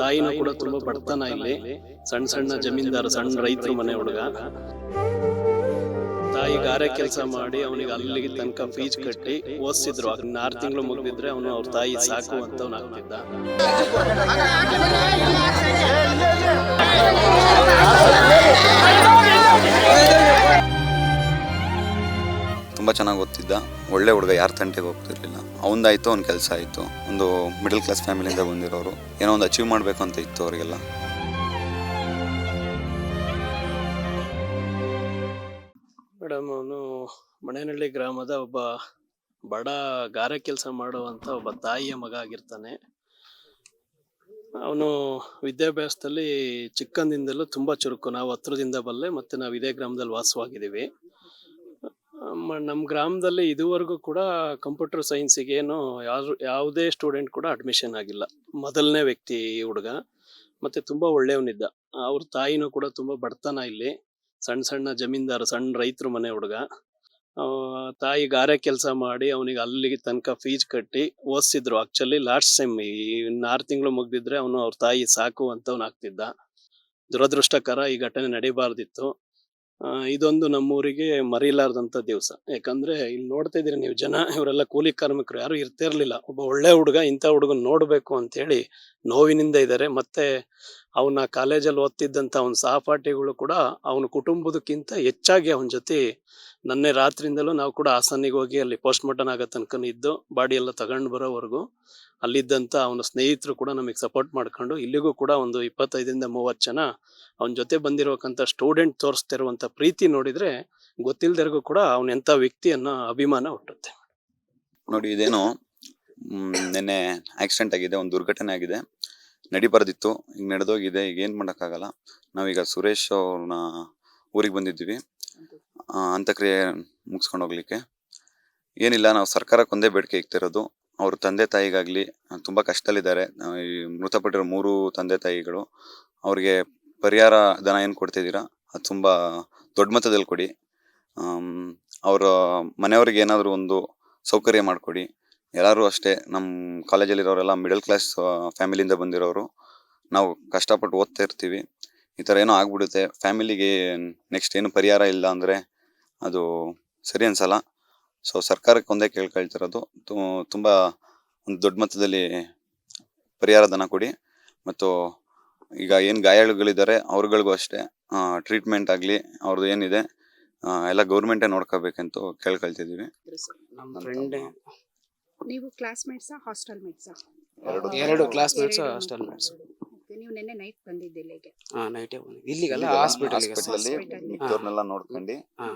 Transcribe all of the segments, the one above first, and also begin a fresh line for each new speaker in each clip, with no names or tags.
ತಾಯಿನೂ ಕೂಡ ತುಂಬಾ ಬಡತನ ಇಲ್ಲಿ. ಸಣ್ಣ ಸಣ್ಣ ಜಮೀನ್ದಾರ ಸಣ್ಣ ರೈತರು ಮನೆ ಹುಡುಗ. ತಾಯಿ ಗಾರೆ ಕೆಲಸ ಮಾಡಿ ಅವನಿಗೆ ಅಲ್ಲಿಗೆ ತನಕ ಫೀಸ್ ಕಟ್ಟಿ ಓದಿಸಿದ್ರು. ಅದನ್ನ ಆರು ತಿಂಗಳು ಮುಗಿದಿದ್ರೆ ಅವನು ಅವ್ರ ತಾಯಿ ಸಾಕು ಅಂತವ್ನು ಆಗ್ತಿದ್ದ.
ತುಂಬ ಚೆನ್ನಾಗಿ ಓದ್ತಿದ್ದ. ಒಳ್ಳೆ ಹುಡುಗ, ಯಾರ ತಂಟೆಗೆ ಹೋಗ್ತಿರ್ಲಿಲ್ಲ. ಅವನದಾಯ್ತು ಅವ್ನ ಕೆಲಸ ಆಯಿತು. ಒಂದು ಮಿಡಲ್ ಕ್ಲಾಸ್ ಫ್ಯಾಮಿಲಿಯಿಂದ ಬಂದಿರೋರು. ಏನೋ ಒಂದು ಅಚೀವ್ ಮಾಡಬೇಕು ಅಂತ ಇತ್ತು ಅವರಿಗೆಲ್ಲ.
ಮೇಡಮ್, ಅವನು ಮಣೇನಹಳ್ಳಿ ಗ್ರಾಮದ ಒಬ್ಬ ಬಡ ಗಾರೆ ಕೆಲಸ ಮಾಡುವಂಥ ಒಬ್ಬ ತಾಯಿಯ ಮಗ ಆಗಿರ್ತಾನೆ. ಅವನು ವಿದ್ಯಾಭ್ಯಾಸದಲ್ಲಿ ಚಿಕ್ಕಂದಿಂದಲೂ ತುಂಬ ಚುರುಕು. ನಾವು ಹತ್ರದಿಂದ ಬಲ್ಲೆ ಮತ್ತು ನಾವು ಇದೇ ಗ್ರಾಮದಲ್ಲಿ ವಾಸವಾಗಿದ್ದೀವಿ. ಮ- ನಮ್ಮ ಗ್ರಾಮದಲ್ಲಿ ಇದುವರೆಗೂ ಕೂಡ ಕಂಪ್ಯೂಟರ್ ಸೈನ್ಸಿಗೆ ಏನು ಯಾರು ಯಾವುದೇ ಸ್ಟೂಡೆಂಟ್ ಕೂಡ ಅಡ್ಮಿಷನ್ ಆಗಿಲ್ಲ. ಮೊದಲನೇ ವ್ಯಕ್ತಿ ಈ ಹುಡುಗ. ಮತ್ತೆ ತುಂಬಾ ಒಳ್ಳೆಯವನಿದ್ದ. ಅವ್ರ ತಾಯಿನೂ ಕೂಡ ತುಂಬಾ ಬಡತನ ಇಲ್ಲಿ. ಸಣ್ಣ ಸಣ್ಣ ಜಮೀನ್ದಾರ ಸಣ್ಣ ರೈತರು ಮನೆ ಹುಡುಗ. ತಾಯಿ ಗಾರೆ ಕೆಲಸ ಮಾಡಿ ಅವನಿಗೆ ಅಲ್ಲಿಗೆ ತನಕ ಫೀಸ್ ಕಟ್ಟಿ ಓದಿಸಿದ್ರು. ಆಕ್ಚುಲಿ ಲಾಸ್ಟ್ ಸೆಮ್ ಈ ಆರು ತಿಂಗಳು ಮುಗ್ದಿದ್ರೆ ಅವನು ಅವ್ರ ತಾಯಿ ಸಾಕು ಅಂತವ್ನು ಆಗ್ತಿದ್ದ ದುರದೃಷ್ಟಕರ ಈ ಘಟನೆ ನಡೀಬಾರ್ದಿತ್ತು. ಇದೊಂದು ನಮ್ಮೂರಿಗೆ ಮರಿಲಾರದಂತ ದಿವಸ. ಯಾಕಂದ್ರೆ ಇಲ್ಲಿ ನೋಡ್ತಾ ಇದೀರಿ ನೀವು ಜನ, ಇವರೆಲ್ಲ ಕೂಲಿ ಕಾರ್ಮಿಕರು, ಯಾರು ಇರ್ತಿರ್ಲಿಲ್ಲ ಒಬ್ಬ ಒಳ್ಳೆ ಹುಡುಗ, ಇಂಥ ಹುಡುಗನ್ ನೋಡ್ಬೇಕು ಅಂತ ಹೇಳಿ ನೋವಿನಿಂದ ಇದ್ದಾರೆ. ಮತ್ತೆ ಅವನ ಕಾಲೇಜಲ್ಲಿ ಓದ್ತಿದ್ದಂತ ಅವನ ಸಹಪಾಠಿಗಳು ಕೂಡ ಅವನ ಕುಟುಂಬದಕ್ಕಿಂತ ಹೆಚ್ಚಾಗಿ ಅವನ ಜೊತೆ ನನ್ನೆ ರಾತ್ರಿಯಿಂದಲೂ ನಾವು ಕೂಡ ಹಾಸನಿಗೆ ಹೋಗಿ ಅಲ್ಲಿ ಪೋಸ್ಟ್ ಮಾರ್ಟಮ್ ಆಗೋ ತನಕ ಇದ್ದು ಬಾಡಿ ಎಲ್ಲ ತಗೊಂಡು ಬರೋವರೆಗೂ ಅಲ್ಲಿದ್ದಂತ ಅವನ ಸ್ನೇಹಿತರು ಕೂಡ ನಮಗೆ ಸಪೋರ್ಟ್ ಮಾಡ್ಕೊಂಡು ಇಲ್ಲಿಗೂ ಕೂಡ ಒಂದು ಇಪ್ಪತ್ತೈದರಿಂದ ಮೂವತ್ತು ಜನ ಅವನ ಜೊತೆ ಬಂದಿರೋಕಂತ ಸ್ಟೂಡೆಂಟ್ ತೋರಿಸ್ತಿರುವಂಥ ಪ್ರೀತಿ ನೋಡಿದರೆ ಗೊತ್ತಿಲ್ಲದರಿಗೂ ಕೂಡ ಅವನ ಎಂಥ ವ್ಯಕ್ತಿ ಅನ್ನೋ ಅಭಿಮಾನ ಹುಟ್ಟುತ್ತೆ.
ನೋಡಿ, ಇದೇನು ನಿನ್ನೆ ಆಕ್ಸಿಡೆಂಟ್ ಆಗಿದೆ, ಒಂದು ದುರ್ಘಟನೆ ಆಗಿದೆ. ನಡಿಬಾರ್ದಿತ್ತು ಈಗ ನಡೆದೋಗಿದೆ, ಈಗ ಏನು ಮಾಡೋಕ್ಕಾಗಲ್ಲ. ನಾವೀಗ ಸುರೇಶ್ ಅವ್ರನ್ನ ಊರಿಗೆ ಬಂದಿದ್ದೀವಿ. ಅಂತ್ಯಕ್ರಿಯೆ ಮುಗಿಸ್ಕೊಂಡು ಹೋಗ್ಲಿಕ್ಕೆ. ಏನಿಲ್ಲ, ನಾವು ಸರ್ಕಾರಕ್ಕೆ ಒಂದೇ ಬೇಡಿಕೆ ಇಕ್ತಿರೋದು. ಅವ್ರ ತಂದೆ ತಾಯಿಗಾಗಲಿ ತುಂಬ ಕಷ್ಟದಲ್ಲಿದ್ದಾರೆ. ಈ ಮೃತಪಟ್ಟಿರೋ ಮೂರು ತಂದೆ ತಾಯಿಗಳು, ಅವ್ರಿಗೆ ಪರಿಹಾರ ಧನ ಏನು ಕೊಡ್ತಿದ್ದೀರಾ? ಅದು ತುಂಬ ದೊಡ್ಡ ಮೊತ್ತದಲ್ಲಿ ಕೊಡಿ. ಅವರ ಮನೆಯವ್ರಿಗೆ ಏನಾದರೂ ಒಂದು ಸೌಕರ್ಯ ಮಾಡಿಕೊಡಿ. ಎಲ್ಲರೂ ಅಷ್ಟೇ ನಮ್ಮ ಕಾಲೇಜಲ್ಲಿರೋರೆಲ್ಲ ಮಿಡಲ್ ಕ್ಲಾಸ್ ಫ್ಯಾಮಿಲಿಯಿಂದ ಬಂದಿರೋರು, ನಾವು ಕಷ್ಟಪಟ್ಟು ಓದ್ತಾ ಇರ್ತೀವಿ. ಈ ಥರ ಏನೋ ಆಗ್ಬಿಡುತ್ತೆ. ಫ್ಯಾಮಿಲಿಗೆ ನೆಕ್ಸ್ಟ್ ಏನು ಪರಿಹಾರ ಇಲ್ಲ ಅಂದರೆ ಅದು ಸರಿ ಅನ್ಸಲ್ಲ. ಸೊ ಸರ್ಕಾರಕ್ಕೆ ಒಂದೇ ಕೇಳ್ಕೊಳ್ತಿರೋದು ತು- ತುಂಬ ಒಂದು ದೊಡ್ಡ ಮಟ್ಟದಲ್ಲಿ ಪರಿಹಾರ ಧನ ಕೊಡಿ. ಮತ್ತು ಈಗ ಏನು ಗಾಯಾಳುಗಳಿದ್ದಾರೆ ಅವ್ರಗಳಿಗೂ ಅಷ್ಟೇ ಟ್ರೀಟ್ಮೆಂಟ್ ಆಗಲಿ ಅವ್ರದ್ದು ಏನಿದೆ ಎಲ್ಲ ಗೌರ್ಮೆಂಟೇ ನೋಡ್ಕೋಬೇಕಂತ ಕೇಳ್ಕೊಳ್ತಿದ್ದೀವಿ
ನಮ್ಮ ಫ್ರೆಂಡ್
ನೀವು ಕ್ಲಾಸ್ಮೇಟ್ಸಾ ಹಾಸ್ಟೆಲ್ ಮೇಟ್ಸಾ
ಎರಡು. ಕ್ಲಾಸ್ಮೇಟ್ಸ್ ಹಾಸ್ಟೆಲ್ ಮೇಟ್ಸ್
ನೀವು ನಿನ್ನೆ ನೈಟ್ ಬಂದಿದ್ದೆ ಇಲ್ಲಿಗೆ.
ಹಾ ನೈಟೇ ಇಲ್ಲಿಗಲ್ಲ ಹಾಸ್ಪಿಟಲ್
ಹಾಸ್ಪಿಟಲ್
Hospital.
ಮಿಕ್ಕವ್ರನ್ನೆಲ್ಲ ನೋಡ್ಕೊಂಡು
ಹಾ.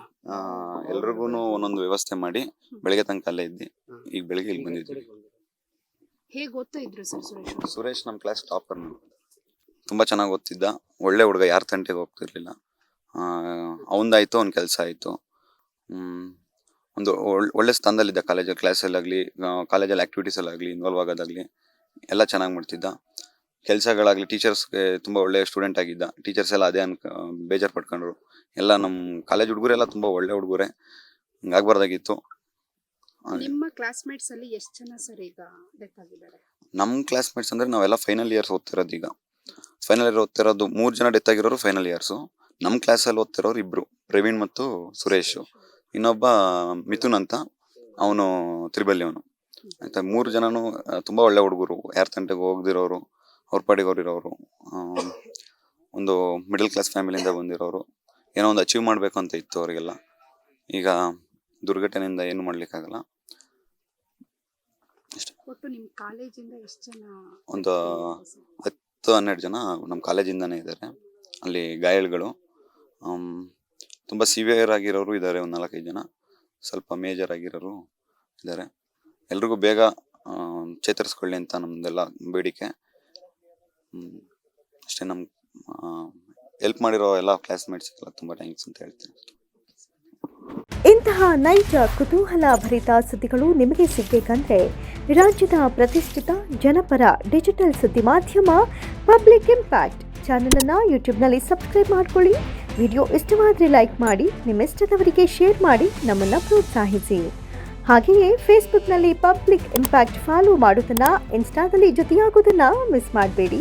ಎಲ್ರಿಗೂ ಒಂದೊಂದು ವ್ಯವಸ್ಥೆ ಮಾಡಿ ಬೆಳಗ್ಗೆ ತನಕ ಅಲ್ಲೇ ಇದ್ದಿ. ಈಗ ಬೆಳಗ್ಗೆ ಇಲ್ಲಿ ಬಂದಿದ್ವಿ.
ಹೇಗೆ ಓದ್ತಾ ಇದ್ರು ಸರ್ ಸುರೇಶ್ ಅವ್ರು?
ಸುರೇಶ್ ನಮ್ಮ ಕ್ಲಾಸ್ ಟಾಪರ್ ತುಂಬಾ ಚೆನ್ನಾಗಿ ಓದ್ತಿದ್ದ. ಒಳ್ಳೆ ಹುಡುಗ ಯಾರ ತಂಟೆಗೆ ಹೋಗ್ತಿರ್ಲಿಲ್ಲ. ಅವನದಾಯ್ತು ಅವ್ನ ಕೆಲಸ ಆಯಿತು. ಒಂದು ಒಳ್- ಒಳ್ಳೆ ಸ್ಥಾನದಲ್ಲಿದ್ದ ಕಾಲೇಜಲ್ಲಿ ಕ್ಲಾಸಲ್ಲಾಗಲಿ ಕಾಲೇಜಲ್ಲಿ ಆ್ಯಕ್ಟಿವಿಟೀಸಲ್ಲಾಗಲಿ ಇನ್ವಾಲ್ವ್ ಆಗೋದಾಗಲಿ ಎಲ್ಲ ಚೆನ್ನಾಗಿ ಮಾಡ್ತಿದ್ದ. ಕೆಲಸಗಳಾಗಲಿ ಟೀಚರ್ಸ್ಗೆ ತುಂಬ ಒಳ್ಳೆ ಸ್ಟೂಡೆಂಟ್ ಆಗಿದ್ದ. ಟೀಚರ್ಸ್ ಎಲ್ಲ ಅದೇ ಅನ್ಕ ಬೇಜಾರು ಪಡ್ಕೊಂಡ್ರು ಎಲ್ಲ ನಮ್ಮ ಕಾಲೇಜ್ ಹುಡುಗರೆಲ್ಲ ತುಂಬ ಒಳ್ಳೆ ಹುಡುಗರೆ. ಹಂಗಾಗ್ಬಾರ್ದಾಗಿತ್ತು.
ನಿಮ್ಮ ಕ್ಲಾಸ್ಮೇಟ್ಸ್ ಅಲ್ಲಿ ಎಷ್ಟು ಜನ ಸರ್ ಈಗ ಡೆತ್ ಆಗಿದ್ದಾರೆ?
ನಮ್ಮ ಕ್ಲಾಸ್ಮೇಟ್ಸ್ ಅಂದ್ರೆ ನಾವೆಲ್ಲ ಫೈನಲ್ ಇಯರ್ಸ್ ಓದ್ತಿರೋದು ಈಗ. ಫೈನಲ್ ಇಯರ್ ಓದ್ತಿರೋದು ಮೂರು ಜನ ಡೆತ್ ಆಗಿರೋರು ಫೈನಲ್ ಇಯರ್ಸು ನಮ್ಮ ಕ್ಲಾಸಲ್ಲಿ ಓದ್ತಿರೋರು ಇಬ್ರು ಪ್ರವೀಣ್ ಮತ್ತು ಸುರೇಶ್. ಇನ್ನೊಬ್ಬ ಮಿಥುನ್ ಅಂತ ಅವನು ತ್ರಿಬಲ್ಯವನು. ಅವನು ಆಯ್ತಾ ಮೂರು ಜನನು ತುಂಬಾ ಒಳ್ಳೆ ಹುಡುಗರು ಯಾರ ತಂಟೆಗೆ ಹೋಗ್ದಿರೋರು. ಅವ್ರ ಪಾಡಿಗೆ ಅವ್ರು ಇರೋರು ಒಂದು ಮಿಡಲ್ ಕ್ಲಾಸ್ ಫ್ಯಾಮಿಲಿಯಿಂದ ಬಂದಿರೋರು ಏನೋ ಒಂದು ಅಚೀವ್ ಮಾಡಬೇಕು ಅಂತ ಇತ್ತು ಅವರಿಗೆಲ್ಲ. ಈಗ ದುರ್ಘಟನೆಯಿಂದ ಏನು ಮಾಡಲಿಕ್ಕಾಗಲ್ಲ.
ಒಟ್ಟು ನಿಮ್ಮ ಕಾಲೇಜಿಂದ ಎಷ್ಟು ಜನ
ಒಂದು ಹತ್ತು ಹನ್ನೆರಡು ಜನ ನಮ್ಮ ಕಾಲೇಜಿಂದನೇ ಇದ್ದಾರೆ. ಅಲ್ಲಿ ಗಾಯಾಳುಗಳು ತುಂಬ ಸಿವಿಯರ್ ಆಗಿರೋರು ಇದ್ದಾರೆ ಒಂದು ನಾಲ್ಕೈದು ಜನ. ಸ್ವಲ್ಪ ಮೇಜರ್ ಆಗಿರೋರು ಇದ್ದಾರೆ. ಎಲ್ರಿಗೂ ಬೇಗ ಚೇತರಿಸ್ಕೊಳ್ಳಿ ಅಂತ ನಮ್ಮದೆಲ್ಲ ಬೇಡಿಕೆ. ಅಷ್ಟೇ ನಮ್ಮ ಹೆಲ್ಪ್ ಮಾಡಿರೋ ಎಲ್ಲ ಕ್ಲಾಸ್ಮೇಟ್ಸ್ಗೆಲ್ಲ ತುಂಬ ಥ್ಯಾಂಕ್ಸ್ ಅಂತ ಹೇಳ್ತೀನಿ.
ಇಂತಹ ನೈಜ, ಕುತೂಹಲ ಭರಿತ ಸುದ್ದಿಗಳು ನಿಮಗೆ ಸಿಗಬೇಕಂದ್ರೆ ರಾಜ್ಯದ ಪ್ರತಿಷ್ಠಿತ ಜನಪರ ಡಿಜಿಟಲ್ ಸುದ್ದಿ ಮಾಧ್ಯಮ ಪಬ್ಲಿಕ್ ಇಂಪ್ಯಾಕ್ಟ್ ಚಾನಲನ್ನು ಯೂಟ್ಯೂಬ್ನಲ್ಲಿ ಸಬ್ಸ್ಕ್ರೈಬ್ ಮಾಡ್ಕೊಳ್ಳಿ. ವಿಡಿಯೋ ಇಷ್ಟವಾದರೆ ಲೈಕ್ ಮಾಡಿ, ನಿಮ್ಮಿಷ್ಟದವರಿಗೆ ಶೇರ್ ಮಾಡಿ, ನಮ್ಮನ್ನು ಪ್ರೋತ್ಸಾಹಿಸಿ. ಹಾಗೆಯೇ ಫೇಸ್ಬುಕ್ನಲ್ಲಿ ಪಬ್ಲಿಕ್ ಇಂಪ್ಯಾಕ್ಟ್ ಫಾಲೋ ಮಾಡೋದನ್ನು ಇನ್ಸ್ಟಾದಲ್ಲಿ ಜೊತೆಯಾಗೋದನ್ನು ಮಿಸ್ ಮಾಡಬೇಡಿ.